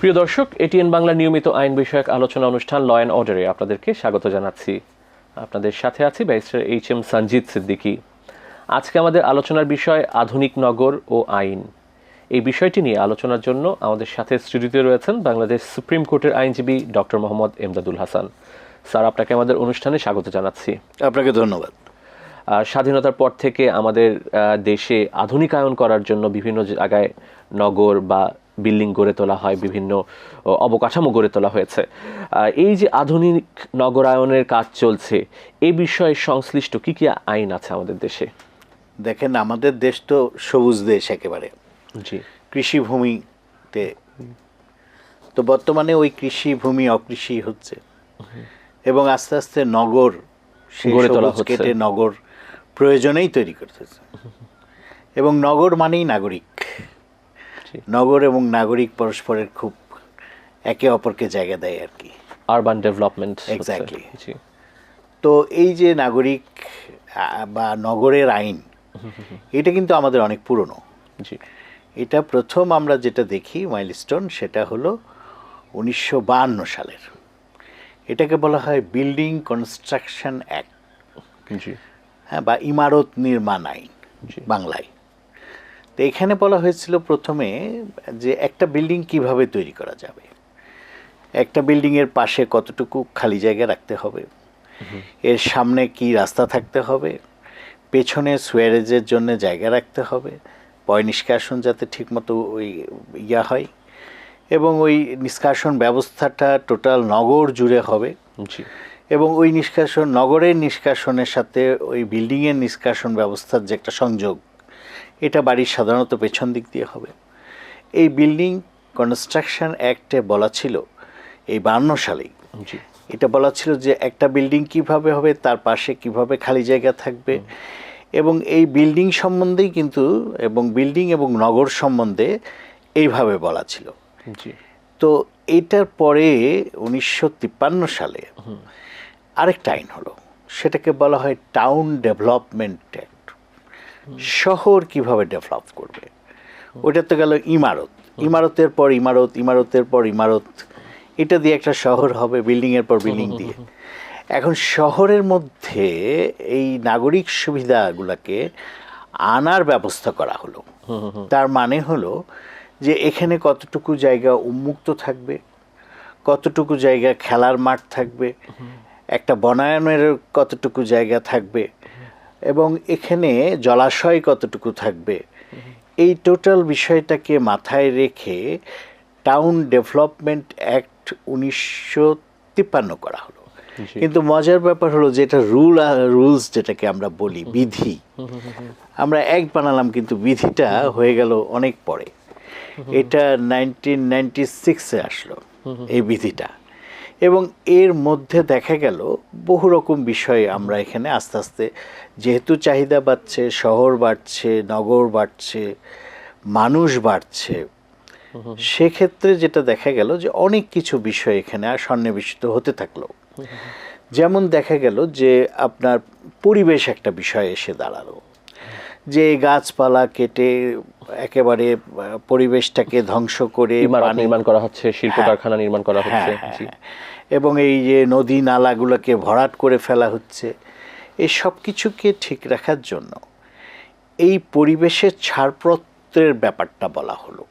প্রিয় দর্শক এটিএন বাংলা নিয়মিত আইন বিষয়ক আলোচনা অনুষ্ঠান ল অ্যান্ড অর্ডারে আপনাদেরকে স্বাগত জানাচ্ছি। আপনাদের সাথে আছি barrister H M Sanjit Siddiqui আজকে আমাদের আলোচনার বিষয় আধুনিক নগর ও আইন। এই বিষয়টি নিয়ে আলোচনার জন্য আমাদের সাথে স্টুডিওতে রয়েছেন বাংলাদেশ সুপ্রিম কোর্টের আইনজীবী ডক্টর মোহাম্মদ এমদাদুল হাসান। স্যার আপনাকে আমাদের অনুষ্ঠানে স্বাগত জানাচ্ছি। আপনাকে ধন্যবাদ। স্বাধীনতার পর থেকে আমাদের দেশে আধুনিকায়ন করার জন্য বিভিন্ন জায়গায় নগর বা বিল্ডিং গড়ে তোলা হয় বিভিন্ন অবকাঠামো গড়ে তোলা হয়েছে। এই যে আধুনিক নগরায়নের কাজ চলছে এই বিষয়ে সংশ্লিষ্ট কি কি আইন আছে আমাদের দেশে? দেখেন আমাদের দেশ তো সবুজ দেশ একেবারে। জি। কৃষিভূমিতে। তো বর্তমানে ওই কৃষিভূমি অকৃষি হচ্ছে। এবং আস্তে আস্তে নগর গড়ে তোলা কেটে নগর প্রয়োজনেই তৈরি করতেছে। এবং নগর মানেই নাগরিক। নগর এবং নাগরিক পরস্পরের খুব একে অপরকে জায়গা দেয় আর কি। আরবান ডেভেলপমেন্ট এক্স্যাক্টলি তো এই যে নাগরিক বা নগরের আইন এটা কিন্তু আমাদের অনেক পুরনো। এটা প্রথম আমরা যেটা দেখি মাইলস্টোন সেটা হলো উনিশশো সালের। এটাকে বলা হয় বিল্ডিং কনস্ট্রাকশন অ্যাক্ট হ্যাঁ বা ইমারত নির্মাণ আইন বাংলায়। তো এখানে বলা হয়েছিল প্রথমে যে একটা বিল্ডিং কীভাবে তৈরি করা যাবে? একটা বিল্ডিংয়ের পাশে কতটুকু খালি জায়গা রাখতে হবে? এর সামনে কি রাস্তা থাকতে হবে? পেছনে সুয়ারেজের জন্য জায়গা রাখতে হবে? পয় নিষ্কাশন যাতে ঠিকমতো ওই ইয়া হয়? এবং ওই নিষ্কাশন ব্যবস্থাটা টোটাল নগর জুড়ে হবে। এবং ওই নিষ্কাশন নগরের নিষ্কাশনের সাথে ওই বিল্ডিংয়ের নিষ্কাশন ব্যবস্থার যে একটা সংযোগ এটা বাড়ির সাধারণত পেছন দিক দিয়ে হবে। এই বিল্ডিং কনস্ট্রাকশন অ্যাক্টে বলা ছিল এই বান্ন সালেই। জি। এটা বলা ছিল যে একটা বিল্ডিং কীভাবে হবে তার পাশে কীভাবে খালি জায়গা থাকবে। এবং এই বিল্ডিং সম্বন্ধেই কিন্তু এবং বিল্ডিং এবং নগর সম্বন্ধে এইভাবে বলা ছিল। তো এটার পরে উনিশশো তিপ্পান্ন সালে আরেকটা আইন হলো। সেটাকে বলা হয় টাউন ডেভেলপমেন্ট অ্যাক্ট। শহর কীভাবে ডেভেলপ করবে? ওটা তো গেল ইমারত। ইমারতের পর ইমারত, ইমারতের পর ইমারত। এটা দিয়ে একটা শহর হবে বিল্ডিংয়ের পর বিল্ডিং দিয়ে। এখন শহরের মধ্যে এই নাগরিক সুবিধাগুলোকে আনার ব্যবস্থা করা হলো। তার মানে হলো যে এখানে কতটুকু জায়গা উন্মুক্ত থাকবে, কতটুকু জায়গা খেলার মাঠ থাকবে, একটা বনায়নের কতটুকু জায়গা থাকবে এবং এখানে জলাশয় কতটুকু থাকবে? এই টোটাল বিষয়টাকে মাথায় রেখে টাউন ডেভেলপমেন্ট অ্যাক্ট উনিশশো তিপ্পান্ন করা হলো। কিন্তু মজার ব্যাপার হলো যেটা রুল রুলস যেটাকে আমরা বলি বিধি আমরা এক বানালাম কিন্তু বিধিটা হয়ে গেল অনেক পরে। এটা নাইনটিন নাইনটি সিক্সে আসলো এই বিধিটা। এবং এর মধ্যে দেখা গেল বহু রকম বিষয় আমরা এখানে আস্তে আস্তে যেহেতু চাহিদা বাড়ছে শহর বাড়ছে নগর বাড়ছে মানুষ বাড়ছে সেক্ষেত্রে যেটা দেখা গেল যে অনেক কিছু বিষয় এখানে আর সন্নিবেশিত হতে থাকল। যেমন দেখা গেল যে আপনার পরিবেশ একটা বিষয় এসে দাঁড়াল। যে গাছপালা কেটে একেবারে পরিবেশটাকে ধ্বংস করে নির্মাণ করা হচ্ছে শিল্প হ্যাঁ। কারখানা নির্মাণ করা হচ্ছে হ্যাঁ, জি। হ্যাঁ, এবং এই যে নদী নালাগুলোকে ভরাট করে ফেলা হচ্ছে এই সব কিছুকে ঠিক রাখার জন্য এই পরিবেশের ছাড়পত্রের ব্যাপারটা বলা হলো।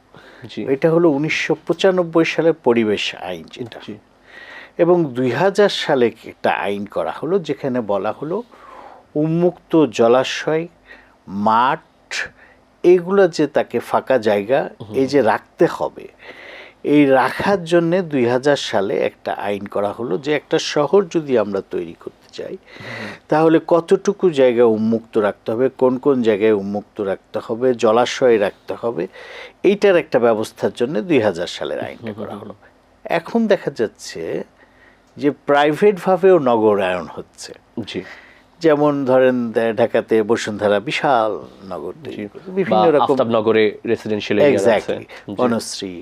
এটা হলো উনিশশো পঁচানব্বই সালের পরিবেশ আইন যেটা। এবং দুই হাজার সালে একটা আইন করা হলো যেখানে বলা হলো উন্মুক্ত জলাশয় মাঠ এগুলো যে তাকে ফাঁকা জায়গা এই যে রাখতে হবে এই রাখার জন্য দুই সালে একটা আইন করা হলো যে একটা শহর যদি আমরা তৈরি করতে চাই তাহলে কতটুকু জায়গা উন্মুক্ত রাখতে হবে কোন কোন জায়গায় উন্মুক্ত রাখতে হবে জলাশয় রাখতে হবে এইটার একটা ব্যবস্থার জন্য দুই হাজার সালের আইনটা করা হলো। এখন দেখা যাচ্ছে যে প্রাইভেটভাবেও নগরায়ন হচ্ছে। জি। যেমন ধরেন ঢাকাতে বসুন্ধরা বিশাল নগর বিভিন্ন রকম আফতাবনগরে রেসিডেন্সিয়াল এক্স্যাক্টলি বনশ্রী।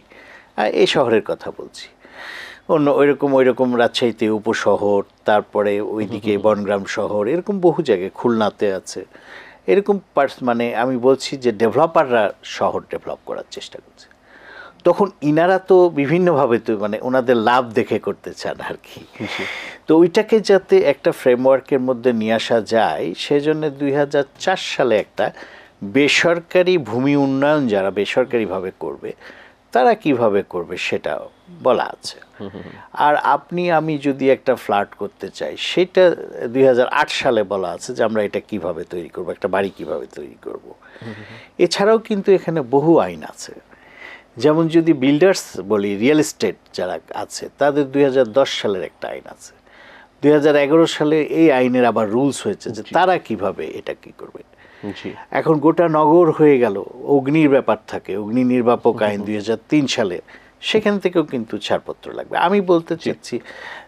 এই শহরের কথা বলছি। অন্য ওই ওইরকম ওইরকম রাজশাহীতে উপশহর তারপরে ওইদিকে বনগ্রাম শহর এরকম বহু জায়গায় খুলনাতে আছে। এরকম পার্স মানে আমি বলছি যে ডেভেলপাররা শহর ডেভেলপ করার চেষ্টা করছে। তখন ইনারা তো বিভিন্নভাবে তো মানে ওনাদের লাভ দেখে করতে চান আর কি। তো ওইটাকে যাতে একটা ফ্রেমওয়ার্কের মধ্যে নিয়ে আসা যায় সেজন্য দুই হাজার চার সালে একটা বেসরকারি ভূমি উন্নয়ন যারা বেসরকারিভাবে করবে তারা কীভাবে করবে সেটা বলা আছে। আর আপনি আমি যদি একটা ফ্ল্যাট করতে চাই সেটা দুই হাজার আট সালে বলা আছে যে আমরা এটা কীভাবে তৈরি করব একটা বাড়ি কীভাবে তৈরি করব। এছাড়াও কিন্তু এখানে বহু আইন আছে। যেমন যদি বিল্ডার্স বলি রিয়েল এস্টেট যারা আছে তাদের দুই হাজার দশ সালের একটা আইন আছে। দুই হাজার এগারো সালে এই আইনের আবার রুলস হয়েছে যে তারা কীভাবে এটা কি করবে। এখন গোটা নগর হয়ে গেল অগ্নির ব্যাপার থাকে অগ্নি নির্বাপক আইন দুই হাজার তিন সালে সেখান থেকেও কিন্তু ছাড়পত্র লাগবে। আমি বলতে চাচ্ছি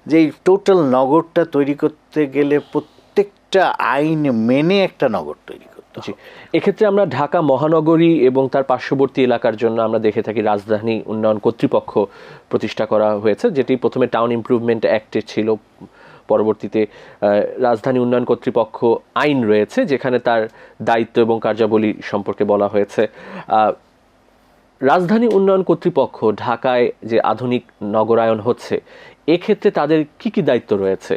যে এই টোটাল নগরটা তৈরি করতে গেলে প্রত্যেকটা আইন মেনে একটা নগর তৈরি জি এক্ষেত্রে আমরা ঢাকা মহানগরী এবং তার পার্শ্ববর্তী এলাকার জন্য আমরা দেখে থাকি রাজধানী উন্নয়ন কর্তৃপক্ষ প্রতিষ্ঠা করা হয়েছে, যেটি প্রথমে টাউন ইমপ্রুভমেন্ট অ্যাক্টে ছিল। পরবর্তীতে রাজধানী উন্নয়ন কর্তৃপক্ষ আইন রয়েছে, যেখানে তার দায়িত্ব এবং কার্যাবলী সম্পর্কে বলা হয়েছে। রাজধানী উন্নয়ন কর্তৃপক্ষ ঢাকায় যে আধুনিক নগরায়ন হচ্ছে, এক্ষেত্রে তাদের কি কি দায়িত্ব রয়েছে?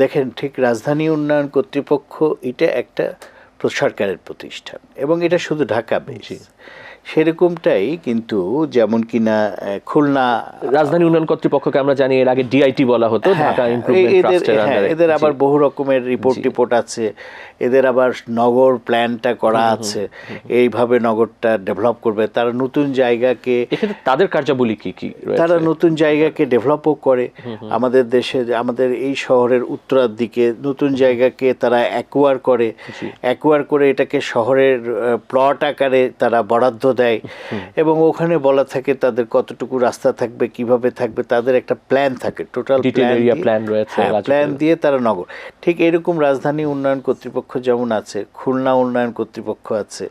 দেখেন, ঠিক রাজধানী উন্নয়ন কর্তৃপক্ষ এটা একটা সরকারের প্রতিষ্ঠান। এবং এটা শুধু ঢাকা বেশ সেরকমটাই কিন্তু যেমন কিনা খুলনা রাজধানী উন্নয়ন কর্তৃপক্ষকে আমরা জানি এর আগে ডিআইটি বলা হতো ঢাকা হ্যাঁ, ইমপ্রুভমেন্ট এদের হ্যাঁ, আবার বহু রকমের রিপোর্ট টিপোর্ট আছে। এদের আবার নগর প্ল্যানটা করা আছে। এইভাবে নগরটা ডেভেলপ করবে। তারা নতুন জায়গাকে তাদের কার্যাবলী কি কি তারা নতুন জায়গাকে ডেভেলপও করে। আমাদের দেশে আমাদের এই শহরের উত্তরার দিকে নতুন জায়গাকে তারা অ্যাকোয়ার করে। অ্যাকোয়ার করে এটাকে শহরের প্লট আকারে তারা বরাদ্দ দেয়। এবং ওখানে বলা থাকে তাদের কতটুকু রাস্তা থাকবে কীভাবে থাকবে তাদের একটা প্ল্যান থাকে। টোটাল plan রয়েছে প্ল্যান দিয়ে তারা নগর। ঠিক এরকম রাজধানী উন্নয়ন কর্তৃপক্ষ যেমন আছে খুলনা উন্নয়ন কর্তৃপক্ষ আছে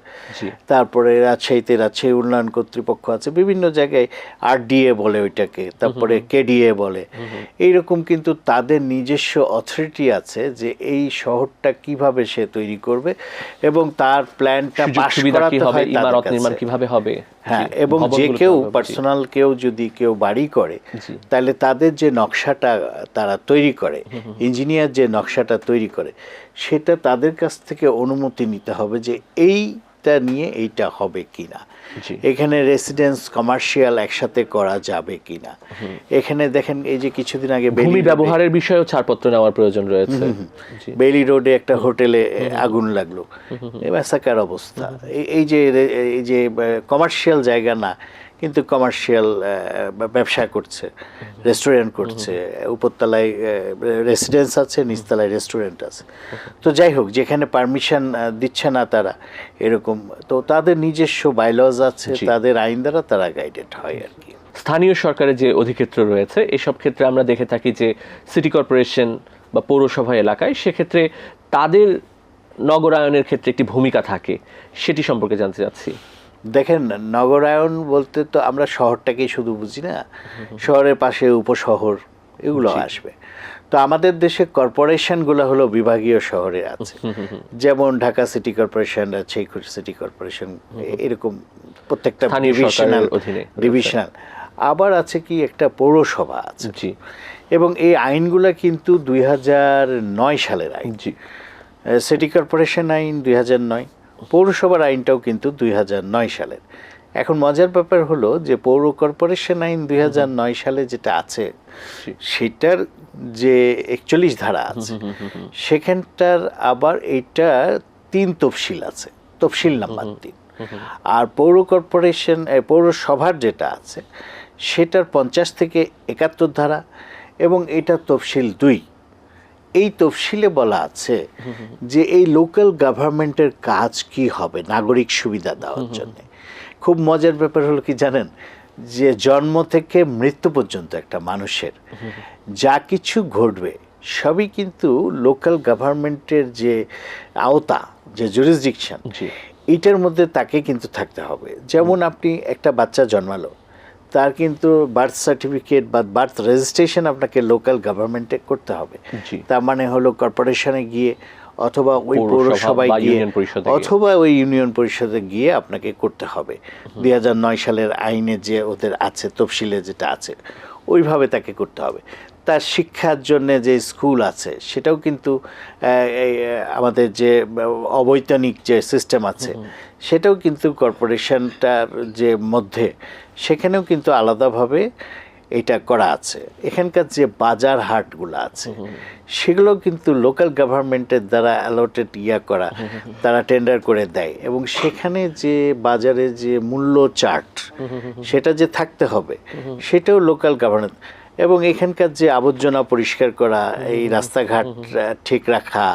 তারপরে রাজশাহীতে রাজশাহী উন্নয়ন কর্তৃপক্ষ আছে বিভিন্ন জায়গায় আরডিএ বলে ওইটাকে তারপরে কেডিএ বলে। এইরকম কিন্তু তাদের নিজস্ব অথরিটি আছে যে এই শহরটা কীভাবে সে তৈরি করবে এবং তার প্ল্যানটা পাস করাতে হয় কীভাবে হবে? হ্যাঁ এবং যে কেউ। পার্সোনাল কেউ যদি কেউ বাড়ি করে তাহলে তাদের যে নকশাটা তারা তৈরি করে ইঞ্জিনিয়ার যে নকশাটা তৈরি করে সেটা তাদের কাছ থেকে অনুমতি নিতে হবে যে এইটা নিয়ে এইটা হবে কিনা? এখানে রেসিডেন্স কমার্শিয়াল একসাথে করা যাবে কিনা? এখানে দেখেন এই যে কিছুদিন আগে বেলি ভূমি ব্যবহারের বিষয়েও ছাড়পত্র নেওয়ার প্রয়োজন রয়েছে। বেলি রোডে একটা হোটেলে আগুন লাগল। এবার ম্যাসাকার অবস্থা। এই- এই যে এই যে কমার্শিয়াল জায়গা না কিন্তু কমার্শিয়াল ব্যবসা করছে রেস্টুরেন্ট করছে উপরতলায় রেসিডেন্স আছে নিচতলায় রেস্টুরেন্ট আছে। তো যাই হোক যেখানে পারমিশন দিচ্ছে না তারা এরকম তো তাদের নিজস্ব বাইলজ আছে তাদের আইন দ্বারা তারা গাইডেড হয় আর কি। স্থানীয় সরকারের যে অধিক্ষেত্র রয়েছে এসব ক্ষেত্রে আমরা দেখে থাকি যে সিটি কর্পোরেশন বা পৌরসভা এলাকায় সেক্ষেত্রে তাদের নগরায়নের ক্ষেত্রে একটি ভূমিকা থাকে সেটি সম্পর্কে জানতে চাচ্ছি। দেখেন নগরায়ন বলতে তো আমরা শহরটাকেই শুধু বুঝি না? শহরের পাশে উপশহর এগুলো আসবে। তো আমাদের দেশে কর্পোরেশনগুলো হলো বিভাগীয় শহরে আছে। যেমন Dhaka city corporation Rajshahi city corporation এরকম প্রত্যেকটা ডিভিশনাল ডিভিশনাল আবার আছে কি একটা পৌরসভা আছে। জি। এবং এই আইনগুলো কিন্তু দুই নয় সালের আইন। জি। সিটি কর্পোরেশন আইন দুই নয়। পৌরসভার আইনটাও কিন্তু দুই নয় সালের। এখন মজার ব্যাপার হলো যে পৌর কর্পোরেশন আইন দুই নয় সালে যেটা আছে সেটার যে একচল্লিশ ধারা আছে সেখানটার আবার এইটা তিন তফসিল আছে তফসিল নাম্বার তিন। আর পৌর কর্পোরেশন পৌরসভার যেটা আছে সেটার পঞ্চাশ থেকে একাত্তর ধারা এবং এটা তফসিল দুই। এই তফসিলে বলা আছে যে এই লোকাল গভর্নমেন্টের কাজ কি হবে নাগরিক সুবিধা দেওয়ার জন্য। খুব মজার ব্যাপার হলো কি জানেন? যে জন্ম থেকে মৃত্যু পর্যন্ত একটা মানুষের যা কিছু ঘটবে সবই কিন্তু লোকাল গভর্নমেন্টের যে আওতা যে জুরিসডিকশন এটার মধ্যে তাকে কিন্তু থাকতে হবে। যেমন আপনি একটা বাচ্চা জন্মালো তার কিন্তু বার্থ সার্টিফিকেট বা বার্থ রেজিস্ট্রেশন আপনাকে লোকাল গভর্নমেন্টে করতে হবে। তার মানে হলো কর্পোরেশনে গিয়ে অথবা ওই পৌরসভায় গিয়ে। অথবা ওই ইউনিয়ন পরিষদে গিয়ে আপনাকে করতে হবে। দুই হাজার নয় সালের আইনে যে ওদের আছে তফসিলে যেটা আছে ওইভাবে তাকে করতে হবে। তার শিক্ষার জন্য যে স্কুল আছে সেটাও কিন্তু আমাদের যে অবৈতনিক যে সিস্টেম আছে সেটাও কিন্তু কর্পোরেশনটার যে মধ্যে সেখানেও কিন্তু আলাদাভাবে এটা করা আছে। এখানকার যে বাজার হাটগুলো আছে সেগুলো কিন্তু লোকাল গভর্নমেন্টের দ্বারা অ্যালোটেড ইয়া করা তারা টেন্ডার করে দেয়। এবং সেখানে যে বাজারে যে মূল্য চার্ট সেটা যে থাকতে হবে সেটাও লোকাল গভর্নমেন্ট এবং এখানকার যে আবর্জনা পরিষ্কার করা এই রাস্তাঘাট ঠিক রাখা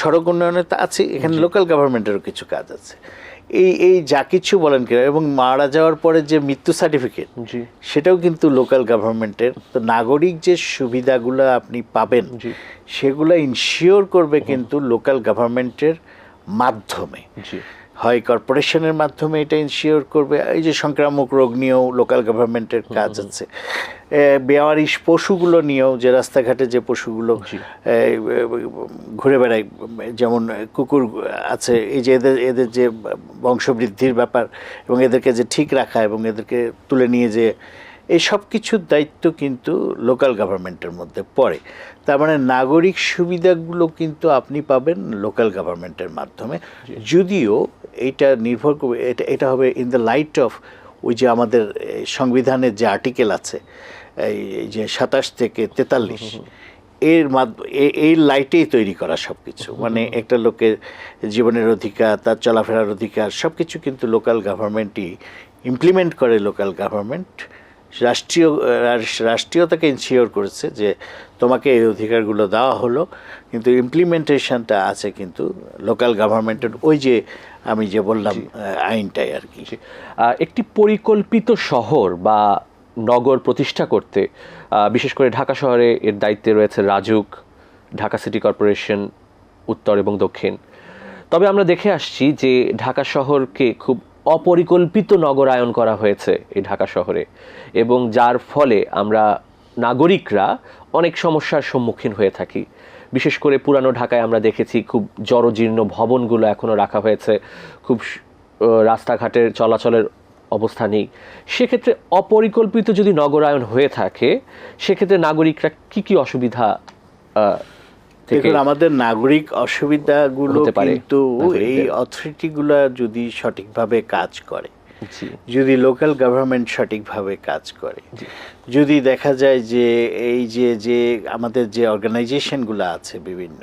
সড়ক উন্নয়নে তা আছে এখানে লোকাল গভর্নমেন্টেরও কিছু কাজ আছে। এই এই যা কিছু বলেন কি এবং মারা যাওয়ার পরে যে মৃত্যু সার্টিফিকেট সেটাও কিন্তু লোকাল গভর্নমেন্টের তো নাগরিক যে সুবিধাগুলো আপনি পাবেন সেগুলো ইনশিওর করবে কিন্তু লোকাল গভর্নমেন্টের মাধ্যমে। হয় কর্পোরেশনের মাধ্যমে এটা ইনশিওর করবে। এই যে সংক্রামক রোগ নিয়েও লোকাল গভর্নমেন্টের কাজ আছে। বেওয়ারিশ পশুগুলো নিয়েও যে রাস্তাঘাটে যে পশুগুলো ঘুরে বেড়ায় যেমন কুকুর আছে এই যে এদের এদের যে বংশবৃদ্ধির ব্যাপার এবং এদেরকে যে ঠিক রাখা এবং এদেরকে তুলে নিয়ে যে এই সব কিছুর দায়িত্ব কিন্তু লোকাল গভর্নমেন্টের মধ্যে পড়ে। তার মানে নাগরিক সুবিধাগুলো কিন্তু আপনি পাবেন লোকাল গভর্নমেন্টের মাধ্যমে। যদিও এটা নির্ভর করবে এটা এটা হবে ইন দ্য লাইট অফ ওই যে আমাদের সংবিধানের যে আর্টিকেল আছে এই যে সাতাশ থেকে তেতাল্লিশ এর এই লাইটেই তৈরি করা সব কিছু মানে একটা লোকের জীবনের অধিকার তার চলাফেরার অধিকার সব কিছু কিন্তু লোকাল গভর্নমেন্টই ইমপ্লিমেন্ট করে লোকাল গভর্নমেন্ট রাষ্ট্রীয় রাষ্ট্রীয়তাকে ইনশিওর করেছে যে তোমাকে এই অধিকারগুলো দেওয়া হলো। কিন্তু ইমপ্লিমেন্টেশনটা আছে কিন্তু লোকাল গভর্নমেন্টের ওই যে আমি যে বললাম আইনটাই আর কি। একটি পরিকল্পিত শহর বা নগর প্রতিষ্ঠা করতে বিশেষ করে ঢাকা শহরে এর দায়িত্বে রয়েছে রাজুক ঢাকা সিটি কর্পোরেশন উত্তর এবং দক্ষিণ। তবে আমরা দেখে আসছি যে ঢাকা শহরকে খুব অপরিকল্পিত নগরায়ন করা হয়েছে এই ঢাকা শহরে এবং যার ফলে আমরা নাগরিকরা অনেক সমস্যার সম্মুখীন হয়ে থাকি। বিশেষ করে পুরানো ঢাকায় আমরা দেখেছি খুব জরজীর্ণ ভবনগুলো এখনও রাখা হয়েছে। খুব রাস্তাঘাটের চলাচলের অবস্থা নেই। সেক্ষেত্রে অপরিকল্পিত যদি নগরায়ন হয়ে থাকে, সেক্ষেত্রে নাগরিকরা কি কি অসুবিধা থেকে আমাদের নাগরিক অসুবিধাগুলো কিন্তু এই। অথরিটিগুলো যদি সঠিকভাবে কাজ করে যদি লোকাল গভর্নমেন্ট সঠিকভাবে কাজ করে যদি দেখা যায় যে এই যে যে আমাদের যে অর্গানাইজেশনগুলো আছে বিভিন্ন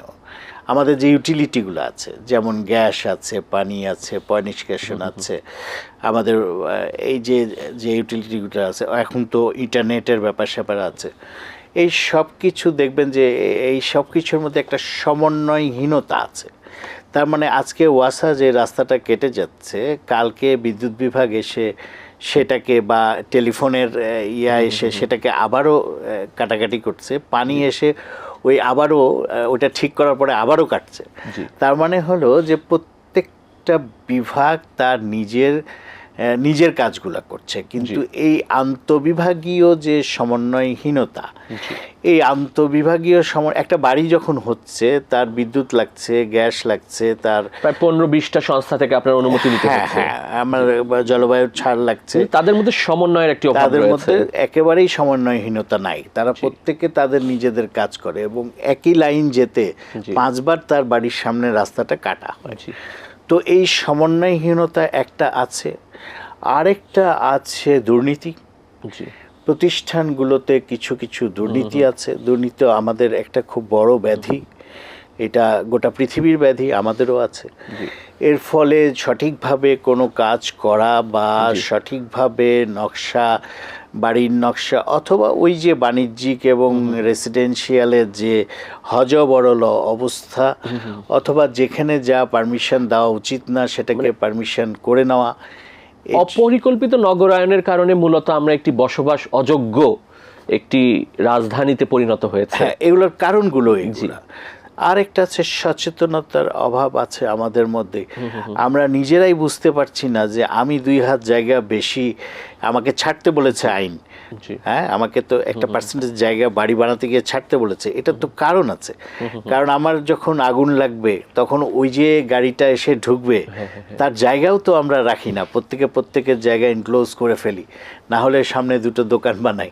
আমাদের যে ইউটিলিটিগুলো আছে যেমন গ্যাস আছে পানি আছে পয় নিষ্কাশন আছে আমাদের এই যে যে ইউটিলিটিগুলো আছে এখন তো ইন্টারনেটের ব্যাপার স্যাপার আছে এই সব কিছু দেখবেন যে এই সব কিছুর মধ্যে একটা সমন্বয়হীনতা আছে। তার মানে আজকে ওয়াসা যে রাস্তাটা কেটে যাচ্ছে কালকে বিদ্যুৎ বিভাগ এসে সেটাকে বা টেলিফোনের ইয়া এসে সেটাকে আবারও কাটাকাটি করছে। পানি এসে ওই আবারও ওটা ঠিক করার পরে আবারও কাটছে। তার মানে হলো যে প্রত্যেকটা বিভাগ তার নিজের নিজের কাজগুলো করছে। কিন্তু এই আন্তবিভাগীয় যে সমন্বয়হীনতা এই আন্তবিভাগীয় সম একটা বাড়ি যখন হচ্ছে তার বিদ্যুৎ লাগছে গ্যাস লাগছে তার প্রায় পনেরো বিশটা সংস্থা থেকে আপনার অনুমতি নিতে হ্যাঁ হ্যাঁ আমার জলবায়ুর ছাড় লাগছে। তাদের মধ্যে সমন্বয়ের একটি তাদের মধ্যে একেবারেই সমন্বয়হীনতা নাই। তারা প্রত্যেকে তাদের নিজেদের কাজ করে এবং একই লাইন যেতে পাঁচবার তার বাড়ির সামনে রাস্তাটা কাটা হয়। জি। তো এই সমন্বয়হীনতা একটা আছে। আরেকটা আছে দুর্নীতি। প্রতিষ্ঠানগুলোতে কিছু কিছু দুর্নীতি আছে। দুর্নীতি আমাদের একটা খুব বড় ব্যাধি। এটা গোটা পৃথিবীর ব্যাধি আমাদেরও আছে। এর ফলে সঠিকভাবে কোনো কাজ করা বা সঠিকভাবে নকশা বাড়ির নকশা অথবা ওই যে বাণিজ্যিক এবং রেসিডেন্সিয়ালের যে হজবরল অবস্থা অথবা যেখানে যা পারমিশন দেওয়া উচিত না সেটাকে পারমিশন করে নেওয়া অপরিকল্পিত নগরায়নের কারণে মূলত আমরা একটি বসবাস অযোগ্য একটি রাজধানীতে পরিণত হয়েছে। হ্যাঁ এগুলোর কারণগুলো এগুলা। আরেকটা আছে সচেতনতার অভাব আছে আমাদের মধ্যে। আমরা নিজেরাই বুঝতে পারছি না যে আমি দুই হাত জায়গা বেশি আমাকে ছাড়তে বলেছে আইন। হ্যাঁ আমাকে তো একটা পার্সেন্টেজ জায়গা বাড়ি বানাতে গিয়ে ছাড়তে বলেছে। এটা তো কারণ আছে। কারণ আমার যখন আগুন লাগবে তখন ওই যে গাড়িটা এসে ঢুকবে তার জায়গাও তো আমরা রাখি না। প্রত্যেকে প্রত্যেকের জায়গা ইনক্লোজ করে ফেলি। না হলে সামনে দুটো দোকান বানাই।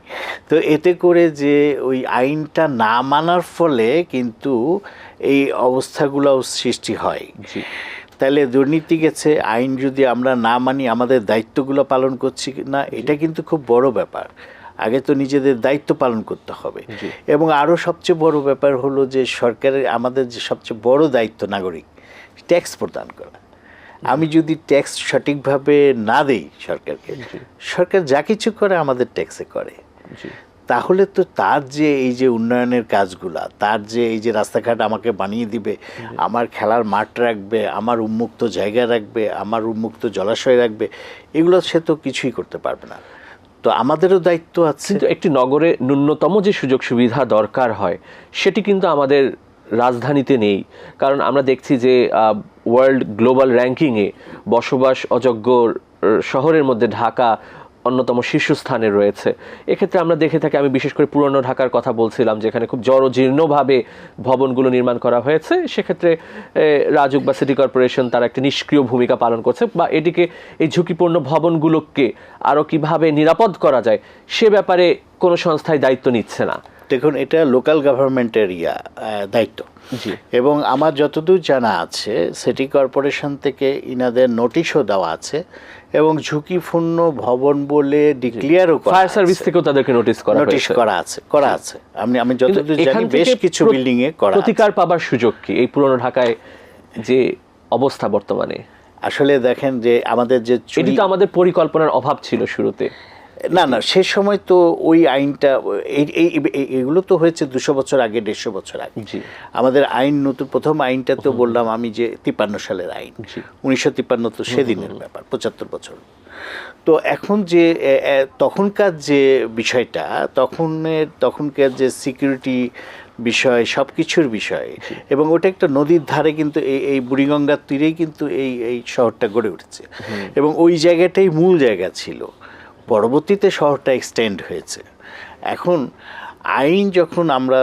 তো এতে করে যে ওই আইনটা না মানার ফলে কিন্তু এই অবস্থাগুলোও সৃষ্টি হয়। তাহলে দুর্নীতি গেছে আইন যদি আমরা না মানি আমাদের দায়িত্বগুলো পালন করছি কি না এটা কিন্তু খুব বড় ব্যাপার। আগে তো নিজেদের দায়িত্ব পালন করতে হবে। এবং আরও সবচেয়ে বড় ব্যাপার হলো যে সরকারের আমাদের যে সবচেয়ে বড় দায়িত্ব নাগরিক ট্যাক্স প্রদান করা। আমি যদি ট্যাক্স সঠিকভাবে না দেই সরকারকে সরকার যা কিছু করে আমাদের ট্যাক্সে করে। তাহলে তো তার যে এই যে উন্নয়নের কাজগুলা তার যে এই যে রাস্তাঘাট আমাকে বানিয়ে দিবে আমার খেলার মাঠ রাখবে আমার উন্মুক্ত জায়গা রাখবে আমার উন্মুক্ত জলাশয় রাখবে এগুলো সে তো কিছুই করতে পারবে না। তো আমাদেরও দায়িত্ব আছে। কিন্তু একটি নগরে ন্যূনতম যে সুযোগ সুবিধা দরকার হয় সেটি কিন্তু আমাদের রাজধানীতে নেই। কারণ আমরা দেখছি যে ওয়ার্ল্ড গ্লোবাল র্যাঙ্কিংয়ে বসবাস অযোগ্য শহরের মধ্যে ঢাকা অন্যতম শীর্ষস্থানে রয়েছে। এক্ষেত্রে আমরা দেখে থাকি, আমি বিশেষ করে পুরনো ঢাকার কথা বলছিলাম, যেখানে খুব জড়জীর্ণভাবে ভবনগুলো নির্মাণ করা হয়েছে। সেক্ষেত্রে রাজুক বা সিটি কর্পোরেশন তারা একটি নিষ্ক্রিয় ভূমিকা পালন করছে বা এটিকে, এই ঝুঁকিপূর্ণ ভবনগুলোকে আরও কীভাবে নিরাপদ করা যায়, সে ব্যাপারে কোনো সংস্থায় দায়িত্ব নিচ্ছে না। দেখুন এটা লোকাল গভর্নমেন্টের ইয়া দায়িত্ব। এবং আমার যতদূর জানা আছে সিটি কর্পোরেশন থেকে ইনাদের নোটিশও দেওয়া আছে এবং ঝুঁকিপূর্ণ ভবন বলে ডিক্লিয়ারও করা ফায়ার সার্ভিস। থেকেও তাদেরকে নোটিশ করা নোটিশ করা আছে করা আছে। আমি আমি যতদূর জানি বেশ কিছু বিল্ডিং এ করা প্রতিকার পাবার সুযোগ কি? এই পুরনো ঢাকায় যে অবস্থা বর্তমানে? আসলে দেখেন যে আমাদের যে চুরি- এটি তো আমাদের পরিকল্পনার অভাব ছিল শুরুতে। না না সে সময় তো ওই আইনটা এগুলো তো হয়েছে দুশো বছর আগে দেড়শো বছর আগে। আমাদের আইন নতুন প্রথম আইনটা তো বললাম আমি যে তিপ্পান্ন সালের আইন। উনিশশো তিপ্পান্ন তো সেদিনের ব্যাপার পঁচাত্তর বছর। তো এখন যে তখনকার যে বিষয়টা তখনের তখনকার যে সিকিউরিটি বিষয় সব কিছুর বিষয় এবং ওটা একটা নদীর ধারে কিন্তু এই এই বুড়িগঙ্গার তীরেই কিন্তু এই এই শহরটা গড়ে উঠেছে। এবং ওই জায়গাটাই মূল জায়গা ছিল। পরবর্তীতে শহরটা এক্সটেন্ড হয়েছে। এখন আইন যখন আমরা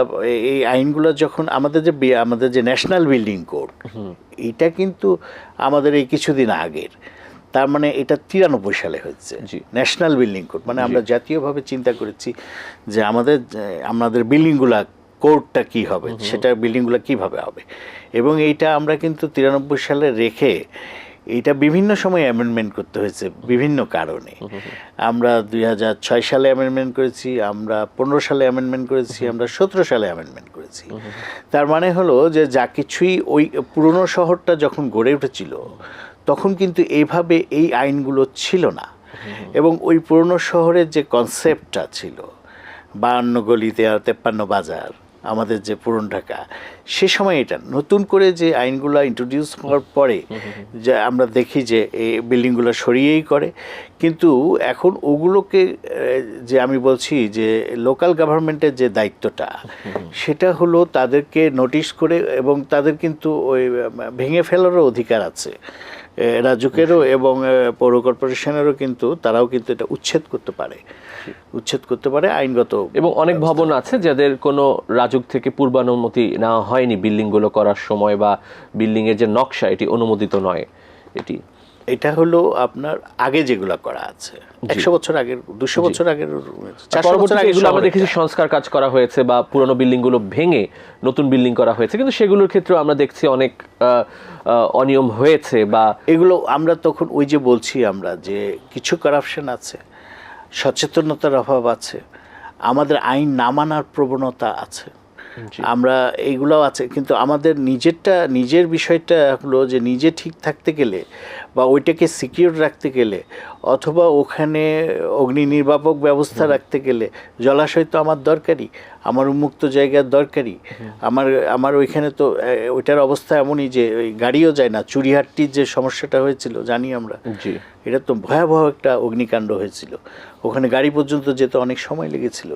এই আইনগুলো যখন আমাদের যে আমাদের যে ন্যাশনাল বিল্ডিং কোড এটা কিন্তু আমাদের এই কিছুদিন আগের। তার মানে এটা তিরানব্বই সালে হয়েছে। জি। ন্যাশনাল বিল্ডিং কোড মানে আমরা জাতীয়ভাবে চিন্তা করেছি যে আমাদের আমাদের বিল্ডিংগুলা কোডটা কি হবে সেটা বিল্ডিংগুলো কীভাবে হবে। এবং এইটা আমরা কিন্তু তিরানব্বই সালে রেখে এইটা বিভিন্ন সময় অ্যামেন্ডমেন্ট করতে হয়েছে বিভিন্ন কারণে। আমরা দুই হাজার ছয় সালে অ্যামেন্ডমেন্ট করেছি আমরা পনেরো সালে অ্যামেন্ডমেন্ট করেছি আমরা সতেরো সালে অ্যামেন্ডমেন্ট করেছি। তার মানে হলো যে যা কিছুই ওই পুরনো শহরটা যখন গড়ে উঠেছিল তখন কিন্তু এইভাবে এই আইনগুলো ছিল না। এবং ওই পুরনো শহরের যে কনসেপ্টটা ছিল বায়ান্ন গলিতে আর তেপ্পান্ন বাজার আমাদের যে পুরন ঢাকা সে সময় এটা নতুন করে যে আইনগুলো ইন্ট্রোডিউস হওয়ার পরে যে আমরা দেখি যে এই বিল্ডিংগুলো সরিয়েই করে কিন্তু এখন ওগুলোকে যে আমি বলছি যে লোকাল গভর্নমেন্টের যে দায়িত্বটা সেটা হলো তাদেরকে নোটিশ করে এবং তাদের কিন্তু ওই ভেঙে ফেলারও অধিকার আছে। রাজুকেরও এবং পৌর কর্পোরেশনেরও কিন্তু তারাও কিন্তু এটা উচ্ছেদ করতে পারে। উচ্ছেদ করতে পারে আইনগত এবং অনেক ভবন আছে যাদের কোনো রাজুক থেকে পূর্বানুমতি নেওয়া হয়নি বিল্ডিংগুলো করার সময় বা বিল্ডিংয়ের এর যে নকশা এটি অনুমোদিত নয় এটি। এটা হলো আপনার আগে যেগুলো করা আছে। একশো বছর আগের দুশো বছর আগের চারশো বছর আগে এগুলো আমরা দেখেছি সংস্কার কাজ করা হয়েছে বা পুরনো বিল্ডিংগুলো ভেঙে নতুন বিল্ডিং করা হয়েছে। কিন্তু সেগুলোর ক্ষেত্রে আমরা দেখছি অনেক অনিয়ম হয়েছে বা এগুলো আমরা তখন ওই যে বলছি আমরা যে কিছু কারাপশন আছে সচেতনতার অভাব আছে আমাদের আইন না মানার প্রবণতা আছে। আমরা এইগুলোও আছে। কিন্তু আমাদের নিজেরটা নিজের বিষয়টা হলো যে নিজে ঠিক থাকতে গেলে বা ওইটাকে সিকিউর রাখতে গেলে অথবা ওখানে অগ্নি নির্বাপক ব্যবস্থা রাখতে গেলে জলাশয় তো আমার দরকারি আমার উন্মুক্ত জায়গার দরকারি আমার আমার ওইখানে তো ওইটার অবস্থা এমনই যে ওই গাড়িও যায় না। চুরিহাটটির যে সমস্যাটা হয়েছিল জানি আমরা। জি। এটা তো ভয়াবহ একটা অগ্নিকাণ্ড হয়েছিল। ওখানে গাড়ি পর্যন্ত যেতে অনেক সময় লেগেছিল।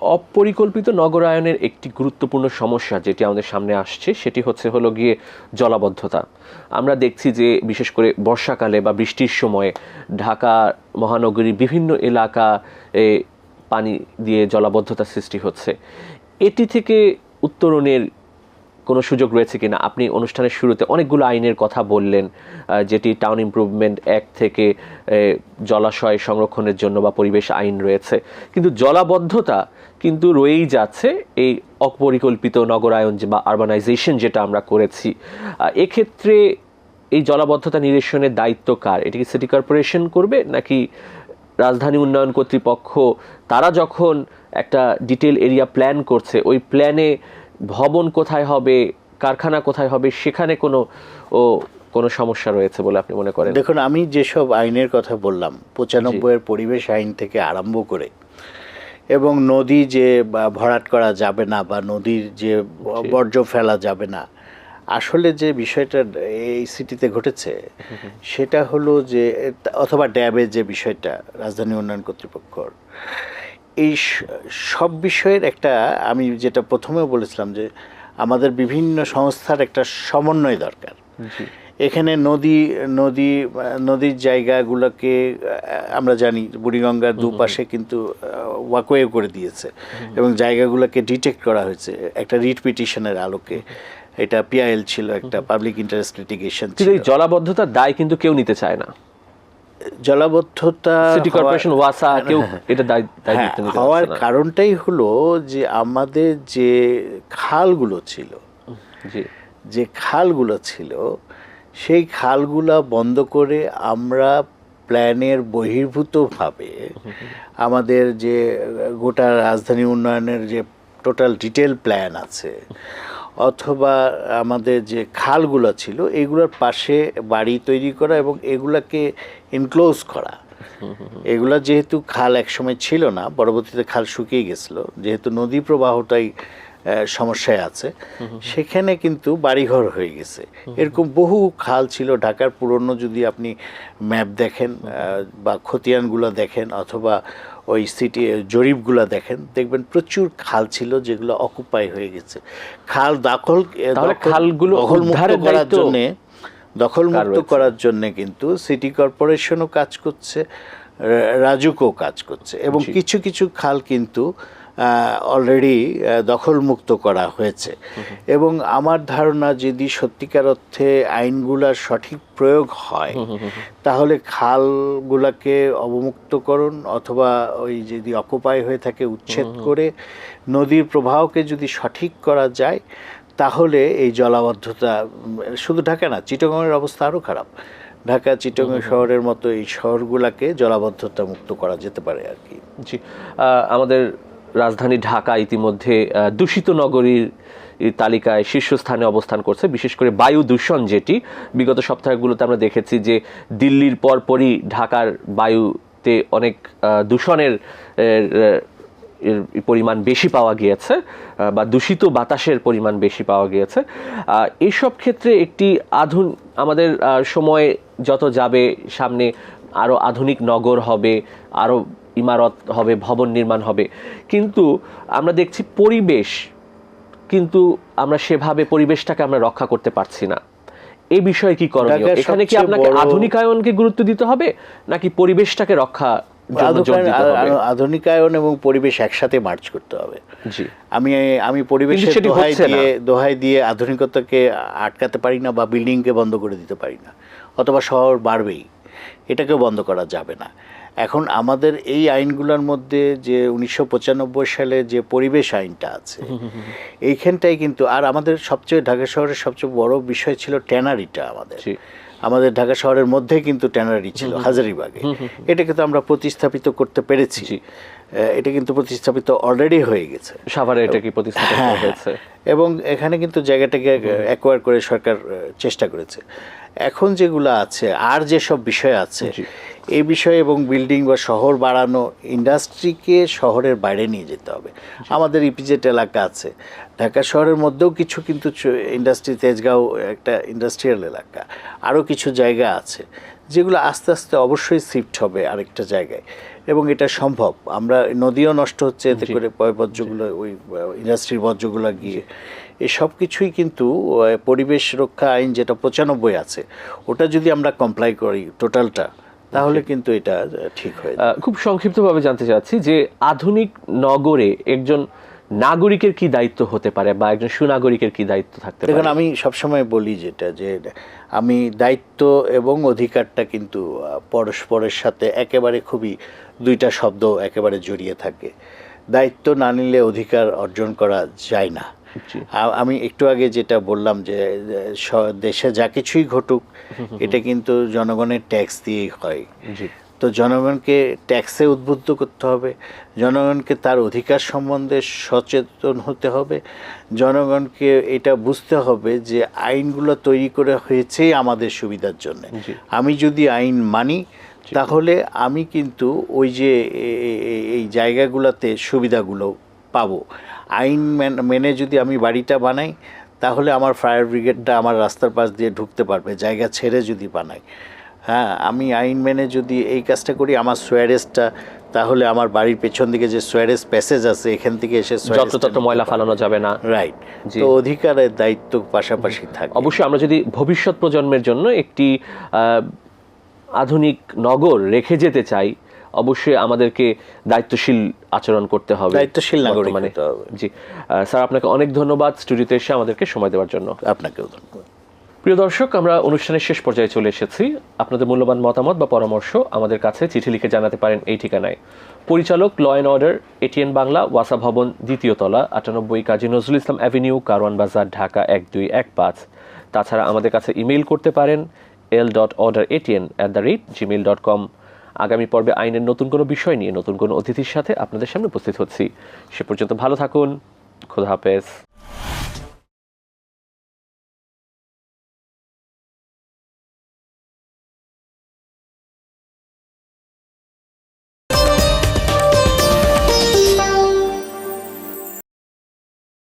অপরিকল্পিত নগরায়নের একটি গুরুত্বপূর্ণ সমস্যা যেটি আমাদের সামনে আসছে সেটি হচ্ছে হলো গিয়ে জলাবদ্ধতা। আমরা দেখছি যে বিশেষ করে বর্ষাকালে বা বৃষ্টির সময়ে ঢাকা মহানগরীর বিভিন্ন এলাকা এ, পানি দিয়ে জলাবদ্ধতা সৃষ্টি হচ্ছে। এটি থেকে উত্তরণের কোনো সুযোগ রয়েছে কিনা? আপনি অনুষ্ঠানের শুরুতে অনেকগুলো আইনের কথা বললেন যেটি টাউন ইমপ্রুভমেন্ট অ্যাক্ট থেকে জলাশয় সংরক্ষণের জন্য বা পরিবেশ আইন রয়েছে। কিন্তু জলাবদ্ধতা কিন্তু রয়েই যাচ্ছে এই অপরিকল্পিত নগরায়ন যে বা আরবানাইজেশন যেটা আমরা করেছি। এক্ষেত্রে এই জলাবদ্ধতা নিরসনের দায়িত্ব কার? এটি কি সিটি কর্পোরেশন করবে নাকি রাজধানী উন্নয়ন কর্তৃপক্ষ? তারা যখন একটা ডিটেল এরিয়া প্ল্যান করছে, ওই প্ল্যানে ভবন কোথায় হবে কারখানা কোথায় হবে সেখানে কোনো ও কোনো সমস্যা রয়েছে বলে আপনি মনে করেন? দেখুন আমি যেসব আইনের কথা বললাম পঁচানব্বইয়ের পরিবেশ আইন থেকে আরম্ভ করে এবং নদী যে বা ভরাট করা যাবে না বা নদীর যে বর্জ্য ফেলা যাবে না আসলে যে বিষয়টা এই সিটিতে ঘটেছে সেটা হলো যে অথবা ড্যাবের যে বিষয়টা রাজধানী উন্নয়ন কর্তৃপক্ষর এই সব বিষয়ের একটা আমি যেটা প্রথমেও বলেছিলাম যে আমাদের বিভিন্ন সংস্থার একটা সমন্বয় দরকার। এখানে নদী নদী নদীর জায়গাগুলোকে আমরা জানি বুড়িগঙ্গার দুপাশে কিন্তু ওয়াকওয়ে করে দিয়েছে এবং জায়গাগুলোকে ডিটেক্ট করা হয়েছে। একটা রিট পিটিশনের আলোকে। এটা পিআইএল ছিল একটা পাবলিক ইন্টারেস্ট লিটিগেশন ছিল এই জলাবদ্ধতার দায় কিন্তু কেউ নিতে চায় না। জলাবদ্ধতা সিটি কর্পোরেশন ওয়াসা কেউ এটা হ্যাঁ, হওয়ার কারণটাই হলো যে আমাদের যে খালগুলো ছিল যে খালগুলো ছিল সেই খালগুলো বন্ধ করে আমরা প্ল্যানের বহির্ভূতভাবে আমাদের যে গোটা রাজধানী উন্নয়নের যে টোটাল ডিটেল প্ল্যান আছে অথবা আমাদের যে খালগুলো ছিল, এগুলোর পাশে বাড়ি তৈরি করা এবং এগুলাকে ইনক্লোজ করা। এগুলো যেহেতু খাল একসময় ছিল না, পরবর্তীতে খাল শুকিয়ে গেছিল, যেহেতু নদী প্রবাহটাই সমস্যায় আছে। সেখানে কিন্তু বাড়িঘর হয়ে গেছে। এরকম বহু খাল ছিল। ঢাকার পুরনো যদি আপনি ম্যাপ দেখেন বা খতিয়ানগুলো দেখেন অথবা ওই সিটি জরিপগুলো দেখেন দেখবেন প্রচুর খাল ছিল যেগুলো অকুপাই হয়ে গেছে। খাল দখল খালগুলো দখলমুক্ত করার জন্যে দখলমুক্ত করার জন্য কিন্তু সিটি কর্পোরেশনও কাজ করছে রাজুকও কাজ করছে। এবং কিছু কিছু খাল কিন্তু অলরেডি দখলমুক্ত করা হয়েছে। এবং আমার ধারণা যদি সত্যিকার অর্থে আইনগুলার সঠিক প্রয়োগ হয় তাহলে খালগুলাকে অবমুক্তকরণ অথবা ওই যদি অকুপাই হয়ে থাকে উচ্ছেদ করে নদীর প্রবাহকে যদি সঠিক করা যায় তাহলে এই জলাবদ্ধতা শুধু ঢাকা না চিটগাংয়ের অবস্থা আরও খারাপ। ঢাকা চিটগাং শহরের মতো এই শহরগুলাকে জলাবদ্ধতা মুক্ত করা যেতে পারে আর কি। জি আমাদের রাজধানী ঢাকা ইতিমধ্যে দূষিত নগরীর তালিকায় শীর্ষস্থানে অবস্থান করছে বিশেষ করে বায়ু দূষণ যেটি। বিগত সপ্তাহগুলোতে আমরা দেখেছি যে দিল্লির পরপরই ঢাকার বায়ুতে অনেক দূষণের এর, পরিমাণ বেশি পাওয়া গিয়েছে বা দূষিত বাতাসের পরিমাণ বেশি পাওয়া গিয়েছে। আহ, এইসব ক্ষেত্রে একটি আধুন আমাদের সময় যত যাবে সামনে আরও আধুনিক নগর হবে আরও ইমারত হবে ভবন নির্মাণ হবে। কিন্তু আমরা দেখছি পরিবেশ কিন্তু আমরা সেভাবে পরিবেশটাকে আমরা রক্ষা করতে পারছি না। এই বিষয়ে কি করণীয়? এখানে কি আপনাকে আধুনিকায়নকে গুরুত্ব দিতে হবে নাকি পরিবেশটাকে রক্ষা আধুনিকায়ন- এবং পরিবেশ একসাথে মার্চ করতে হবে। জি। আমি আমি পরিবেশের দোহাই দিয়ে দোহাই দিয়ে আধুনিকতাকে আটকাতে পারি না বা বিল্ডিংকে বন্ধ করে দিতে পারি না অথবা শহর বাড়বেই এটাকেও বন্ধ করা যাবে না। এখন আমাদের এই আইনগুলোর মধ্যে যে উনিশশো পঁচানব্বই সালে যে পরিবেশ আইনটা আছে এইখানটাই কিন্তু আর আমাদের সবচেয়ে ঢাকা শহরের সবচেয়ে বড় বিষয় ছিল ট্যানারিটা আমাদের। আমাদের ঢাকা শহরের মধ্যে কিন্তু ট্যানারি ছিল হাজারিবাগে। এটাকে তো আমরা প্রতিস্থাপিত করতে পেরেছি। এটা কিন্তু প্রতিস্থাপিত অলরেডি হয়ে গেছে। সাভারে এটা কি প্রতিস্থাপন করা হ্যাঁ, হয়েছে? এবং এখানে কিন্তু জায়গাটাকে অ্যাকোয়ার করে সরকার চেষ্টা করেছে। এখন যেগুলো আছে আর যেসব বিষয় আছে এই বিষয়ে এবং বিল্ডিং বা শহর বাড়ানো ইন্ডাস্ট্রিকে শহরের বাইরে নিয়ে যেতে হবে। আমাদের ইপিজেট এলাকা আছে। ঢাকা শহরের মধ্যেও কিছু কিন্তু ইন্ডাস্ট্রি তেজগাঁও একটা ইন্ডাস্ট্রিয়াল এলাকা। আরও কিছু জায়গা আছে যেগুলো আস্তে আস্তে অবশ্যই শিফট হবে আরেকটা জায়গায়। এবং এটা সম্ভব। আমরা নদীও নষ্ট হচ্ছে এতে করে বর্জ্যগুলো ওই ইন্ডাস্ট্রির বর্জ্যগুলো গিয়ে। এই সব কিছুই কিন্তু পরিবেশ রক্ষা আইন যেটা পঁচানব্বই আছে ওটা যদি আমরা কমপ্লাই করি টোটালটা তাহলে কিন্তু এটা ঠিক হয় খুব সংক্ষিপ্তভাবে জানতে চাচ্ছি যে আধুনিক নগরে একজন নাগরিকের কি দায়িত্ব হতে পারে বা একজন সুনাগরিকের কি দায়িত্ব থাকতে দেখুন পারে আমি সবসময় বলি যেটা যে আমি দায়িত্ব এবং অধিকারটা কিন্তু পরস্পরের সাথে একেবারে খুবই দুইটা শব্দ একেবারে জড়িয়ে থাকে। দায়িত্ব না নিলে অধিকার অর্জন করা যায় না। আমি একটু আগে যেটা বললাম যে দেশে যা কিছুই ঘটুক এটা কিন্তু জনগণের ট্যাক্স দিয়েই হয়। তো জনগণকে ট্যাক্সে উদ্বুদ্ধ করতে হবে জনগণকে তার অধিকার সম্বন্ধে সচেতন হতে হবে জনগণকে এটা বুঝতে হবে যে আইনগুলো তৈরি করে হয়েছে আমাদের সুবিধার জন্য। আমি যদি আইন মানি তাহলে আমি কিন্তু ওই যে এই জায়গাগুলোতে সুবিধাগুলো পাবো। আইন মেনে যদি আমি বাড়িটা বানাই তাহলে আমার ফায়ার ব্রিগেডটা আমার রাস্তার পাশ দিয়ে ঢুকতে পারবে জায়গা ছেড়ে যদি বানাই। হ্যাঁ আমি আইন মেনে যদি এই কাজটা করি আমার সোয়ারেজটা তাহলে আমার বাড়ির পেছন দিকে যে সোয়ারেজ প্যাসেজ আছে এখান থেকে এসে যত ময়লা ফালানো যাবে না। রাইট। তো অধিকারের দায়িত্ব পাশাপাশি থাকে। অবশ্যই আমরা যদি ভবিষ্যৎ প্রজন্মের জন্য একটি আহ, আধুনিক নগর রেখে যেতে চাই অবশ্যই আমাদেরকে দায়িত্বশীল আচরণ করতে হবে। দায়িত্বশীল নাগরিক মানে জি। স্যার আপনাকে অনেক ধন্যবাদ স্টুডিওতে এসে আমাদেরকে সময় দেওয়ার জন্য। আপনাকেও ধন্যবাদ। প্রিয় দর্শক আমরা অনুষ্ঠানের শেষ পর্যায়ে চলে এসেছি। আপনাদের মূল্যবান মতামত বা পরামর্শ আমাদের কাছে চিঠি লিখে জানাতে পারেন এই ঠিকানায়। পরিচালক law and order ATN Bangla ওয়াসা ভবন দ্বিতীয় তলা আটানব্বই কাজী নজরুল ইসলাম অ্যাভিনিউ কারওয়ান বাজার ঢাকা এক দুই এক পাঁচ। তাছাড়া আমাদের কাছে ইমেইল করতে পারেন L dot order ATN at the rate Gmail dot com আগামী পর্বে আইনের নতুন কোনো বিষয় নিয়ে নতুন কোনো অতিথির সাথে আপনাদের সামনে উপস্থিত হচ্ছি। সে পর্যন্ত ভালো থাকুন। খোদা হাফেজ।